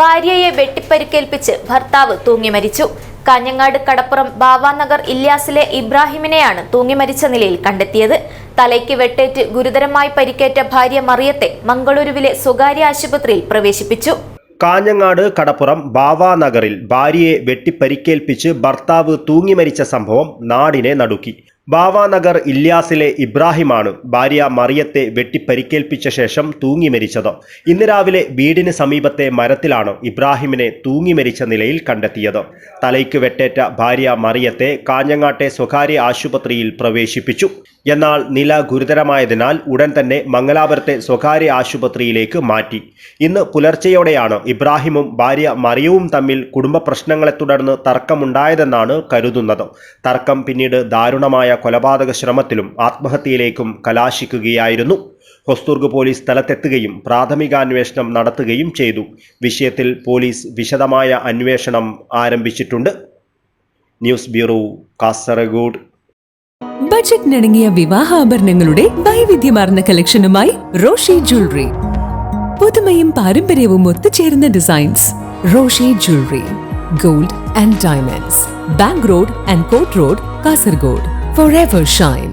ഭാര്യയെ വെട്ടിപ്പരിക്കേൽപ്പിച്ച് ഭർത്താവ് തൂങ്ങി മരിച്ചു കാഞ്ഞങ്ങാട് കടപ്പുറം ബാവാനഗർ ഇല്യാസിലെ ഇബ്രാഹിമിനെയാണ് തൂങ്ങി മരിച്ച നിലയിൽ കണ്ടെത്തിയത്. തലയ്ക്ക് വെട്ടേറ്റ് ഗുരുതരമായി പരിക്കേറ്റ ഭാര്യ മറിയത്തെ മംഗളൂരുവിലെ സ്വകാര്യ ആശുപത്രിയിൽ പ്രവേശിപ്പിച്ചു. കാഞ്ഞങ്ങാട് കടപ്പുറം ബാവാനഗറിൽ ഭാര്യയെ വെട്ടിപ്പരിക്കേൽപ്പിച്ച് ഭർത്താവ് തൂങ്ങി മരിച്ച സംഭവം നാടിനെ നടുക്കി. ബാവാ നഗർ ഇല്യാസിലെ ഇബ്രാഹിമാണ് ഭാര്യ മറിയത്തെ വെട്ടിപ്പരിക്കേൽപ്പിച്ച ശേഷം തൂങ്ങി മരിച്ചത്. ഇന്ന് രാവിലെ വീടിന് സമീപത്തെ മരത്തിലാണ് ഇബ്രാഹിമിനെ തൂങ്ങി മരിച്ച നിലയിൽ കണ്ടെത്തിയത്. തലയ്ക്ക് വെട്ടേറ്റ ഭാര്യ മറിയത്തെ കാഞ്ഞങ്ങാട്ടെ സ്വകാര്യ ആശുപത്രിയിൽ പ്രവേശിപ്പിച്ചു. എന്നാൽ നില ഗുരുതരമായതിനാൽ ഉടൻ തന്നെ മംഗലാപുരത്തെ സ്വകാര്യ ആശുപത്രിയിലേക്ക് മാറ്റി. ഇന്ന് പുലർച്ചെയോടെയാണ് ഇബ്രാഹിമും ഭാര്യ മറിയവും തമ്മിൽ കുടുംബ പ്രശ്നങ്ങളെ തുടർന്ന് തർക്കമുണ്ടായതെന്നാണ് കരുതുന്നത്. തർക്കം പിന്നീട് ദാരുണമായ കൊലപാതക ശ്രമത്തിലും ആത്മഹത്യയിലേക്കും കലാശിക്കുകയായിരുന്നു. ഹൊസ്തുർഗ് പോലീസ് സ്ഥലത്തെത്തുകയും പ്രാഥമികാന്വേഷണം നടത്തുകയും ചെയ്തു. വിഷയത്തിൽ പോലീസ് വിശദമായ അന്വേഷണം ആരംഭിച്ചിട്ടുണ്ട്. News bureau Kasaragod. ബജറ്റിനിണങ്ങിയ വിവാഹാഭരണങ്ങളുടെ വൈവിധ്യമാർന്ന കളക്ഷനുമായി റോഷി ജ്വല്ലറി. പുതുമയും പാരമ്പര്യവും ഒത്തുചേരുന്ന designs. Roshi jewellery gold and diamonds. Bank road and court road Kasaragod. forever shine.